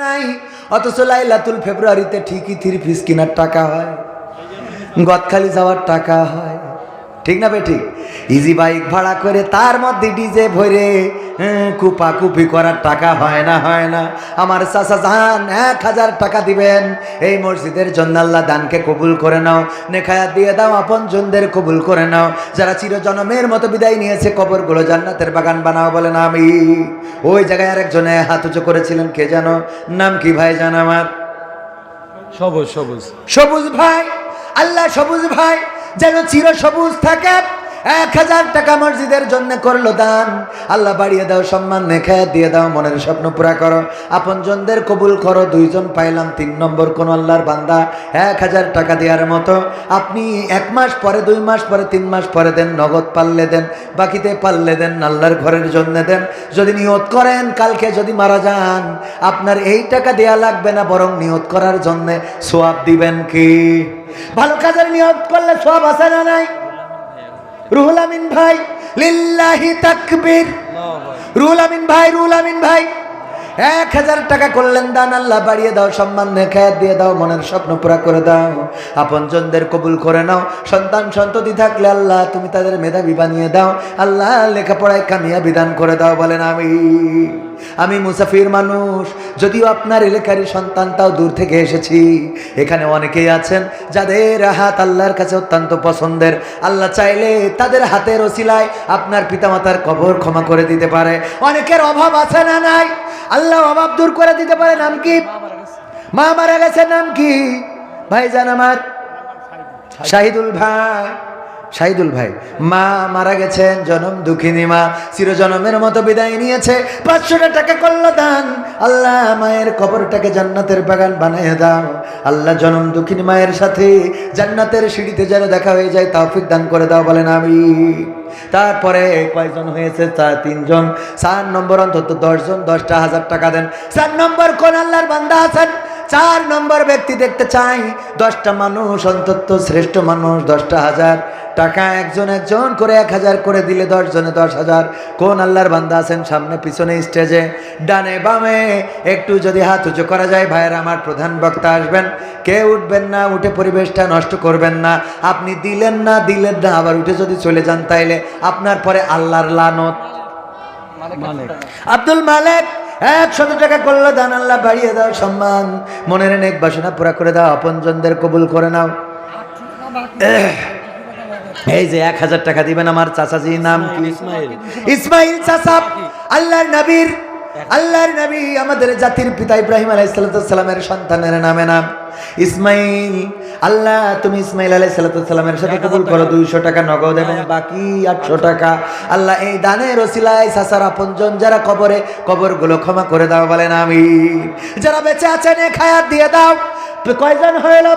নাই। অথচ লাইলাতুল ফেব্রুয়ারিতে ঠিকই থ্রি ফিস কেনার টাকা হয়। গদখালি যাওয়ার টাকা হয়। ঠিক না বে ঠিক? ইজি বাইক ভাড়া করে তার মধ্যে ডিজে ভরে হ্যাঁ, কুপা কুপি করার টাকা হয় না হয় না। আমার চাচা জান এক হাজার টাকা দিবেন। এই মসজিদের জন্য আল্লাহ দানকে কবুল করে নাও। নেখায়াত দিয়ে দাও আপন জনদের কবুল করে নাও। যারা চিরজনমের মতো বিদায় নিয়েছে কবরগুলো জান্নাতের বাগান বানাও বলেন আমি ওই জায়গায় আরেকজনে হাত উঁচু করেছিলেন কে জানো? নাম কি ভাই জান আমার? সবুজ সবুজ। সবুজ ভাই আল্লাহ সবুজ ভাই। যেন চির সবুজ থাকে। এক হাজার টাকা মসজিদের জন্য করল দান। আল্লাহ বাড়িয়ে দাও, সম্মান নেখে দিয়ে দাও, মনের স্বপ্ন পুরা করো। আপনজনদের কবুল করো, দুইজন পাইলাম, তিন নম্বর কোন আল্লাহর বান্দা। এক হাজার টাকা দেওয়ার মতো। আপনি এক মাস পরে, দুই মাস পরে, তিন মাস পরে দেন, নগদ পাল্লে দেন, বাকিতে পাল্লে দেন, আল্লাহর ঘরের জন্য দেন। যদি নিয়ত করেন, কালকে যদি মারা যান, আপনার এই টাকা দেয়া লাগবে না, বরং নিয়ত করার জন্যে সোয়াব দিবেন কি? ভালো কাজের নিয়ত করলে সোয়াব আছে না নাই? রুহুল আমিন ভাই লিল্লাহি তাকবীর। রুহুল আমিন ভাই রুহুল আমিন ভাই এক হাজার টাকা করলেন দান আল্লাহ বাড়িয়ে দাও সম্মান খেয়াত দিয়ে দাও মনের স্বপ্ন পুরা করে দাও। আপনজনদের কবুল করে নাও সন্তান সন্ততি থাকলে আল্লাহ তুমি তাদের মেধাবী বানিয়ে দাও। আল্লাহ লেখাপড়ায় কামিয়া বিধান করে দাও বলেন আমি আমি মুসাফির মানুষ। যদিও আপনার এলাকারই সন্তান তাও দূর থেকে এসেছি। এখানে অনেকেই আছেন যাদের হাত আল্লাহর কাছে অত্যন্ত পছন্দের। আল্লাহ চাইলে তাদের হাতের ওসিলায় আপনার পিতামাতার কবর ক্ষমা করে দিতে পারে। অনেকের অভাব আছে না নাই? আল্লাহ অভাব দূর করে দিতে পারে, নাম কি? মা মারা গেছে, নাম কি? ভাইজান আমার, শাহিদুল ভাই। শাহিদুল ভাই, মা মারা গেছেন, জনম দুঃখিনী মা, চিরজনমের মতো বিদায় নিয়েছে, পাঁচশোটা টাকা করল দান। আল্লাহ মায়ের কবরটাকে জান্নাতের বাগান বানিয়ে দাও। আল্লাহ জনম দুঃখিনী মায়ের সাথে জান্নাতের সিঁড়িতে যেন দেখা হয়ে যায়, তৌফিক দান করে দাও, বলেন আমি তারপরে কয়জন হয়েছে? চার, তিনজন। চার নম্বর অন্তত দশজন, দশটা হাজার টাকা দেন। চার নম্বর কোন আল্লাহর বান্দা আছেন? চার নম্বর ব্যক্তি দেখতে চাই। দশটা মানুষ অন্তত শ্রেষ্ঠ মানুষ দশটা হাজার। টাকা একজন একজন করে এক হাজার করে দিলে দশ জনে দশ হাজার। কোন আল্লাহর বান্দা আছেন সামনে পিছনে স্টেজে? ডানে বামে। একটু যদি হাত উঁচু করা যায় ভাইয়ের আমার প্রধান বক্তা আসবেন। কে উঠবেন না উঠে পরিবেশটা নষ্ট করবেন না। আপনি দিলেন না দিলেন না আবার উঠে যদি চলে যান তাইলে আপনার পরে আল্লাহর লানত। আব্দুল মালেক। একশত টাকা করল দান আল্লাহ বাড়িয়ে দাও সম্মান। মনের অনেক বাসনা পুরা করে দাও আপনজনদের কবুল করে নাও। এই যে এক হাজার টাকা দিবেন আমার চাচাজি নাম কি? ইসমাইল। ইসমাইল চাচা আল্লাহ নবীর আল্লাহর নবী আমাদের জাতির পিতা ইব্রাহিম আলাইসালামের সন্তানের নামে নাম। ইসমাইল আল্লাহ তুমি ইসমাইল আলাই সালামের সাথে কবুল করো দুইশো টাকা নগদ এবং বাকি আটশো টাকা। আল্লাহ এই দানের ওসিলায় সাসার আপনজন যারা কবরে কবরগুলো ক্ষমা করে দাও বলেন আমি যারা বেঁচে আছেন এ খায়াত দিয়ে দাও। কয়জন হইল?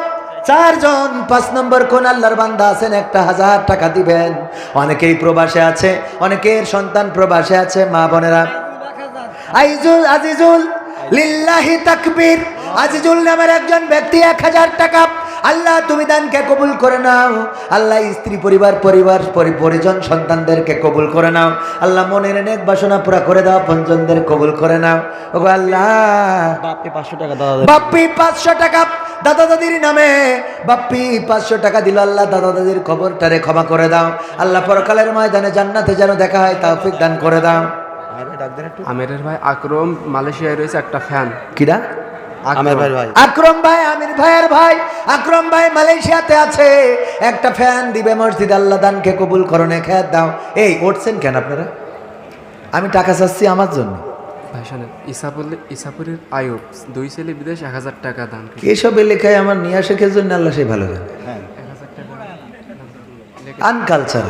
চারজন। পাঁচ নম্বর কোন আল্লাহর বান্দা আছেন একটা হাজার টাকা দিবেন। অনেকেই প্রবাসে আছে অনেকের সন্তান প্রবাসে আছে মা বোনেরা। আইজুল আজিজুল লিল্লাহি তাকবীর। আজিজুল নামের একজন ব্যক্তি এক হাজার টাকা। আল্লাহ তুমি দানকে কবুল করে নাও। আল্লাহ স্ত্রী পরিবার পরিবার পরি- পরিজন সন্তানদেরকে কবুল করে নাও। আল্লাহ মনের নেক বাসনা পুরা করে দাও পঞ্জনদের কবুল করে নাও। ওগো আল্লাহ। বাপকে পাঁচশো টাকা দাদা। বাপ্পি পাঁচশো টাকা। দাদা দাদির নামে বাপ্পি পাঁচশো টাকা দিল আল্লাহ। দাদা দাদির খবরটারে ক্ষমা করে দাও। আল্লাহ পরকালের ময়দানে জান্নাতে যেন দেখা হয় তৌফিক দান করে দাও। আমিরের ভাই আকরম মালয়েশিয়ায় রয়েছে একটা ফ্যান কিরা আমের ভাই ভাই। আকরম ভাই আমির ভাইয়ের ভাই। আকরম ভাই মালয়েশিয়াতে আছে। একটা ফ্যান দিবে মসজিদ আল্লাহ দানকে কবুল করনে খেয়াত দাও। এই উঠছেন কেন আপনারা? আমি টাকা চাচ্ছি আমার জন্য। ভাই শোনেন ইসাপুর ইসাপুরের আয়ুব দুই ছেলে বিদেশ এক হাজার টাকা দান। এসব লেখায় আমার নিয়ে আসে জন্য আল্লাহ সে ভালো জানে। হ্যাঁ আনকালচার